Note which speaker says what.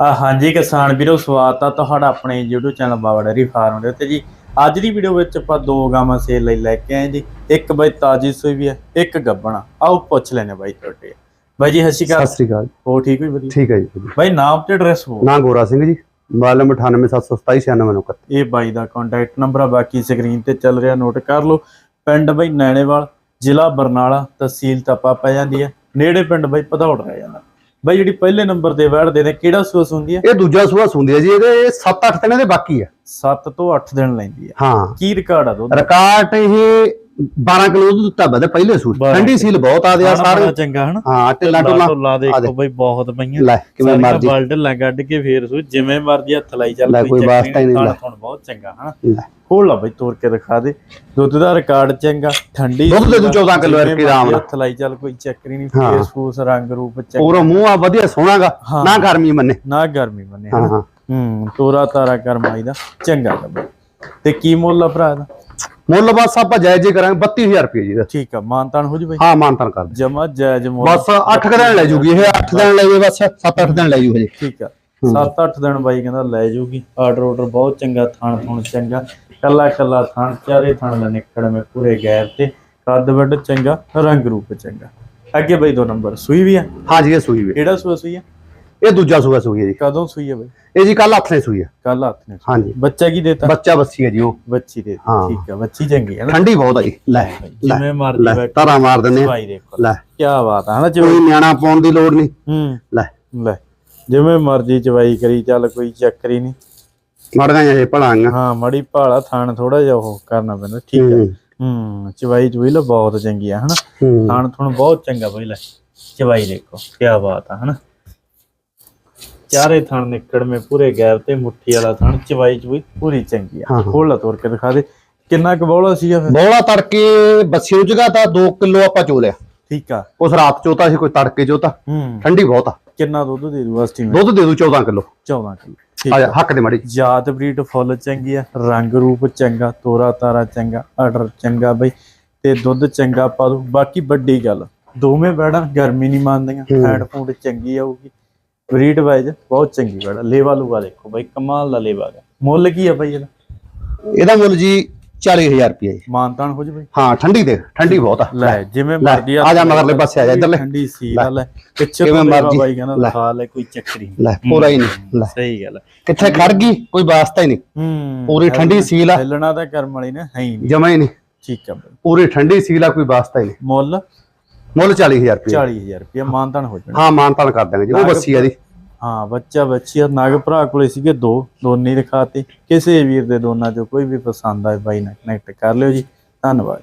Speaker 1: ਹਾਂਜੀ ਕਿਸਾਨ ਵੀਰੋ ਸਵਾਗਤ ਆ ਤੁਹਾਡਾ ਆਪਣੇ YouTube channel Baba dairy farm ਦੇ ਉੱਤੇ ਜੀ। ਅੱਜ ਦੀ ਵੀਡੀਓ ਵਿੱਚ ਆਪਾਂ ਦੋ ਗਾਵਾਂ ਸੇਲ ਲਈ ਲੈ ਕੇ ਆਏ ਜੀ। ਇੱਕ ਬਾਈ ਤਾਜੀ ਸੂਈ ਵੀ ਹੈ ਇੱਕ ਗੱਬਣਾ ਆਓ ਪੁੱਛ ਲੈਣੇ ਬਾਈ ਤੁਹਾਡੇ। ਬਾਈ ਜੀ ਸਤਿ ਸ਼੍ਰੀ ਅਕਾਲ।
Speaker 2: ਸਤਿ ਸ੍ਰੀ ਅਕਾਲ।
Speaker 1: ਹੋ ਠੀਕ ਹੋਈ ਵਧੀਆ?
Speaker 2: ਠੀਕ ਹੈ ਜੀ ਵਧੀਆ।
Speaker 1: ਬਾਈ ਨਾਮ ਤੇ ਐਡਰੈਸ ਹੋ
Speaker 2: ਨਾਂ ਗੋਰਾ ਸਿੰਘ ਜੀ ਮੋਬਾਈਲ ਨੰਬਰ 9877296991
Speaker 1: ਇਹ ਬਾਈ ਦਾ ਕੰਟੈਕਟ ਨੰਬਰ ਆ ਬਾਕੀ ਸਕਰੀਨ ਤੇ ਚੱਲ ਰਿਹਾ ਨੋਟ ਕਰ ਲਓ। ਪਿੰਡ ਬਾਈ ਨੈਣੇਵਾਲ ਜ਼ਿਲ੍ਹਾ ਬਰਨਾਲਾ ਤਹਿਸੀਲ ਤਪਾ ਪੈ ਜਾਂਦੀ ਹੈ ਨੇੜੇ ਪਿੰਡ ਬਾਈ ਭਦੌੜ ਰਹਿ ਜਾਂਦਾ। ਬਾਈ ਜਿਹੜੀ ਪਹਿਲੇ ਨੰਬਰ ਤੇ ਵੜਦੇ ਨੇ ਕਿਹੜਾ ਸੂਸ ਹੁੰਦੀ ਹੈ
Speaker 2: ਇਹ ਦੂਜਾ ਸੂਆ ਸੁੰਦੀ ਹੈ ਜੀ ਇਹਦੇ 7-8 ਦਿਨਾਂ ਦੇ ਬਾਕੀ ਹੈ
Speaker 1: 7 ਤੋਂ 8 ਦਿਨ ਲੈਂਦੀ ਹੈ
Speaker 2: ਹਾਂ।
Speaker 1: ਕੀ ਰਿਕਾਰਡ ਆ ਦੁੱਧ
Speaker 2: ਰਿਕਾਰਡ ਇਹ 12 ਕਿਲੋ ਦੁੱਧ ਦਿੱਤਾ ਬਦੇ ਪਹਿਲੇ
Speaker 1: 12
Speaker 2: ਠੰਡੀ ਸੀਲ ਬਹੁਤ ਆ ਦਿਆ
Speaker 1: ਖਾਣਾ
Speaker 2: ਸਾਰੇ।
Speaker 1: ਚੰਗਾ ਹਨਾ।
Speaker 2: ਹਾਂ ਢਿੱਲਾ ਢੁੱਲਾ
Speaker 1: ਲਾ
Speaker 2: ਆ
Speaker 1: ਦੇਖੋ। ਬਈ ਬਹੁਤ ਪਈਆਂ।
Speaker 2: ਲੈ ਕਿਵੇਂ ਮਰਜ਼ੀ।
Speaker 1: ਬਲਡ ਲਾ ਕੱਢ ਕੇ ਫੇਰ ਸੂ ਜਿਵੇਂ ਮਰਜ਼ੀ ਹੱਥ ਲਾਈ ਚੱਲ
Speaker 2: ਕੋਈ ਵਾਸਤਾ ਹੀ ਨਹੀਂ, ਲੈ।
Speaker 1: ਹੁਣ ਬਹੁਤ ਚੰਗਾ ਹਨਾ। ਖੋਲ ਲਾ ਬਈ ਤੋੜ ਕੇ ਦਿਖਾ ਦੇ। ਦੁੱਧ ਦਾ ਰਿਕਾਰਡ ਚੰਗਾ ਠੰਡੀ
Speaker 2: ਦੁੱਧ ਦੇ ਦੂ
Speaker 1: ਸੀਗਾ,
Speaker 2: 14 ਕਿਲੋ ਐਰਕੀ ਆਰਾਮ ਨਾਲ।
Speaker 1: ਹੱਥ ਲਾਈ ਚੱਲ ਕੋਈ ਚੱਕਰ ਨਹੀਂ। ਫੇਸ ਫੂਸ ਰੰਗ ਰੂਪ ਚੰਗਾ।
Speaker 2: ਪੂਰਾ ਮੂੰਹ ਆ ਵਧੀਆ ਸੋਹਣਾਗਾ। ਨਾ ਗਰਮੀ ਮੰਨੇ।
Speaker 1: ਨਾ ਗਰਮੀ ਮੰਨੇ
Speaker 2: ਹਾਂ ਹਾਂ।
Speaker 1: ਹੂੰ ਤੋਰਾ ਤਾਰਾ ਕਰਮਾਈ ਦਾ ਚੰਗਾ ਬਈ। ਤੇ ਕੀ ਮੁੱਲ ਆ ਭਰਾ ਦਾ
Speaker 2: ਮੁੱਲ ਬਸ ਆਪਾਂ ਜਾਇਜ਼ ਕਰਾਂਗੇ 32000 ਰੁਪਏ ਜੀ ਦਾ
Speaker 1: ਠੀਕ ਆ ਮਾਨਤਾਨ ਹੋ ਜੀ ਬਈ?
Speaker 2: ਹਾਂ ਮਾਨਤਨ ਕਰ ਦੇ
Speaker 1: ਜਮਾ ਜਾਇਜ਼ ਮੁੱਲ।
Speaker 2: ਬਸ 8 ਦਿਨ ਲੈ ਜੂਗੀ ਇਹ 8 ਦਿਨ ਲੈ ਜੂ ਬਸ 7-8 ਦਿਨ ਲੈ ਜੂ ਹਜੇ।
Speaker 1: ਠੀਕ ਆ। 7-8 ਦਿਨ ਬਾਈ ਕਹਿੰਦਾ ਲੈ ਜੂਗੀ। ਆਰਡਰ ਆਰਡਰ ਬਹੁਤ ਚੰਗਾ ਥਾਣ ਥੁਣ ਚੰਗਾ। ਕੱਲਾ ਕੱਲਾ ਥਾਣ ਚਾਰੇ ਥਾਣ ਦਾ ਨਿਕੜ ਮੇ ਪੂਰੇ ਗੈਰ ਤੇ। ਕੱਦ ਵੱਡ ਚੰਗਾ ਰੰਗ ਰੂਪ ਚੰਗਾ। ਅੱਗੇ ਬਾਈ ਦੋ ਨੰਬਰ ਸੂਈ ਵੀ ਆ?
Speaker 2: ਹਾਂ ਜੀ ਇਹ ਸੂਈ ਵੇ
Speaker 1: ਕਿਹੜਾ ਸੂਆ ਸੂਈ ਆ?
Speaker 2: ਇਹ ਦੂਜਾ ਸੂਆ ਸੂਈ ਹੈ ਜੀ।
Speaker 1: ਕਦੋਂ ਸੂਈ ਆ ਬਾਈ?
Speaker 2: ਇਹ ਜੀ ਕੱਲ ਹੱਥ ਨੇ ਸੂਈ ਹੈ।
Speaker 1: ਕੱਲ ਹੱਥ ਨੇ
Speaker 2: ਹਾਂ ਜੀ
Speaker 1: ਬੱਚਾ ਕੀ ਦੇਤਾ?
Speaker 2: ਬੱਚਾ ਬੱਸੀ ਹੈ ਜੀ ਉਹ।
Speaker 1: ਬੱਚੀ ਦੇ
Speaker 2: ਹਾਂ।
Speaker 1: ਠੀਕ ਆ ਬੱਚੀ ਚੰਗੀ ਹੈ ਨਾ?
Speaker 2: ਠੰਡੀ ਬਹੁਤ ਆ ਜੀ। ਲੈ
Speaker 1: ਜਿਵੇਂ
Speaker 2: ਲੈ
Speaker 1: ਮਰਜ਼ੀ ਬੈਠ।
Speaker 2: ਤਾਰਾ ਮਾਰ ਦਿੰਦੇ ਆ।
Speaker 1: ਭਾਈ ਦੇਖੋ।
Speaker 2: ਲੈ।
Speaker 1: ਕੀ ਬਾਤ ਆ ਹਨਾ ਜਿਵੇਂ
Speaker 2: ਕੋਈ ਨਿਆਣਾ ਪਾਉਣ ਦੀ ਲੋੜ ਨਹੀਂ।
Speaker 1: ਹੂੰ।
Speaker 2: ਲੈ।
Speaker 1: ਲੈ ਜਿਵੇਂ ਮਰਜ਼ੀ ਚਵਾਈ ਕਰੀ ਚੱਲ ਕੋਈ ਚੱਕਰ ਹੀ ਨਹੀਂ।
Speaker 2: ਮੜੀਆਂ ਇਹ ਪੜਾਂਗਾ
Speaker 1: ਹਾਂ ਮੜੀ ਭਾਲਾ ਥਾਣ ਥੋੜਾ ਜਿਹਾ ਉਹ ਕਰਨਾ ਪੈਂਦਾ ਠੀਕ ਆ ਹੂੰ। ਚਵਾਈ ਚੁਈ ਲਾ ਬਹੁਤ ਚੰਗੀ ਆ ਹਨਾ?
Speaker 2: ਹੂੰ।
Speaker 1: ਥਾਣ ਥੁਣ ਬਹੁਤ ਚੰਗਾ ਬਈ ਲੈ ਚਵਾਈ ਦੇਖੋ ਕੀ ਬਾਤ ਆ ਹਨਾ? ਚਾਰੇ ਥਣ ਨਿਕੜ ਮੇ ਪੂਰੇ ਗੈਰ ਤੇ ਮੁੱਠੀ ਵਾਲਾ ਥਣ ਚਵਾਈ ਚੁਈ ਪੂਰੀ ਚੰਗੀ ਆ।
Speaker 2: ਹਾਂ, ਹਾਂ।
Speaker 1: ਖੋਲ ਤੋੜ ਕੇ ਦਿਖਾ ਦੇ। ਕਿੰਨਾ ਕੁ ਬੌਲਾ ਸੀਗਾ ਫਿਰ
Speaker 2: ਬੋਲਾ ਤੜਕੇ ਬੱਸੀ ਉਜਗਾ ਤਾਂ 2 ਕਿਲੋ ਆਪਾਂ ਚੋਲਿਆ
Speaker 1: ਠੀਕ ਆ।
Speaker 2: ਉਸ ਰਾਤ ਚੋਤਾ ਸੀ ਕੋਈ ਤੜਕੇ ਚੋਤਾ।
Speaker 1: ਹੂੰ।
Speaker 2: ਠੰਡੀ ਬਹੁਤ ਆ।
Speaker 1: ਕਿੰਨਾ ਦੁੱਧ ਦੇ ਦੂ ਅਸਟੀ ਮੈਂ
Speaker 2: ਦੁੱਧ ਦੇ ਦੂ 14 ਕਿਲੋ।
Speaker 1: 14 ਕਿਲੋ। ਠੀਕ
Speaker 2: ਆ
Speaker 1: ਆ।
Speaker 2: ਜਾ ਹੱਕ ਦੇ ਮੜੀ।
Speaker 1: ਜਾਤ ਬਰੀਡ ਫੁੱਲ ਚੰਗੀ ਆ ਰੰਗ ਰੂਪ ਚੰਗਾ ਤੋਰਾ ਤਾਰਾ ਚੰਗਾ ਆਰਡਰ ਚੰਗਾ ਬਈ ਤੇ ਦੁੱਧ ਚੰਗਾ ਪਾ ਦੂ। ਬਾਕੀ ਵੱਡੀ ਗੱਲ ਦੋਵੇਂ ਬੈੜਾਂ ਗਰਮੀ ਨਹੀਂ ਮੰਨਦੀਆਂ ਫੂਡ ਚੰਗੀ ਆਊਗੀ। ਬਰੀਡ ਵਾਈਜ਼ ਬਹੁਤ ਚੰਗੀ ਬੈੜਾ ਲੇਵਾ ਲੂਗਾ ਦੇਖੋ ਬਈ ਕਮਾਲ ਦਾ ਲੇਵਾ ਗਾ ਮੁੱਲ ਕੀ ਆ ਬਈ ਇਹਦਾ?
Speaker 2: ਇਹਦਾ ਮੁੱਲ ਜੀ 40000 ਰੁਪਏ ਜੀ।
Speaker 1: ਮਾਨਤਾਨ ਹੋ ਜੀ ਬਈ?
Speaker 2: ਹਾਂ ਠੰਡੀ ਦੇ ਠੰਡੀ ਬਹੁਤ ਆ।
Speaker 1: ਲੈ ਜਿਵੇਂ ਮਰਦੀ
Speaker 2: ਆ ਜਾ ਮਗਰਲੇ ਪਾਸੇ ਆ ਜਾ ਇੱਧਰਲੇ।
Speaker 1: ਠੰਡੀ ਸੀ ਲੈ ਪਿੱਛੇ ਲੇਵਾ
Speaker 2: ਮਰਜ਼ੀ।
Speaker 1: ਬਾਈ ਕਹਿੰਦਾ। ਦਿਖਾ ਲੈ ਕੋਈ ਚੱਕਰੀ
Speaker 2: ਲੈ ਪੂਰਾ ਹੀ ਨਹੀਂ ਲੈ।
Speaker 1: ਸਹੀ ਗੱਲ ਹੈ
Speaker 2: ਕਿੱਥੇ ਖੜ ਗਈ ਕੋਈ ਵਾਸਤਾ ਹੀ ਨਹੀਂ।
Speaker 1: ਹੂੰ
Speaker 2: ਪੂਰੀ ਠੰਡੀ ਸੀਲ ਆ।
Speaker 1: ਹਿੱਲਣਾ ਤਾਂ ਕਰਮ ਵਾਲੀ ਨੇ ਹੈ ਹੀ ਨਹੀਂ।
Speaker 2: ਜਮਾ ਹੀ ਨਹੀਂ।
Speaker 1: ਠੀਕ ਆ
Speaker 2: ਪੂਰੀ ਠੰਡੀ ਸੀਲ ਆ ਕੋਈ ਵਾਸਤਾ ਹੀ ਨਹੀਂ।
Speaker 1: ਮੁੱਲ?
Speaker 2: ਮੁੱਲ 40000 ਰੁਪਏ।
Speaker 1: 40000 ਰੁਪਏ ਮਾਨਤਾਨ ਹੋ ਜਾਣਾ।
Speaker 2: ਹਾਂ ਮਾਨਤਾਨ ਕਰ ਦਾਂਗੇ ਜੀ ਉਹ ਬੱਸੀ ਆ ਦੀ
Speaker 1: ਹਾਂ ਬੱਚਾ ਬੱਚੀ ਆ ਨਾਗ ਭਰਾ ਕੋਲੇ ਸੀਗੇ ਦੋ ਦੋਨੇ ਦਿਖਾਤੇ। ਕਿਸੇ ਵੀਰ ਦੇ ਦੋਨਾਂ ਚੋਂ ਕੋਈ ਵੀ ਪਸੰਦ ਆਏ ਬਾਈ ਨਾਲ ਕਨੈਕਟ ਕਰ ਲਿਓ ਜੀ। ਧੰਨਵਾਦ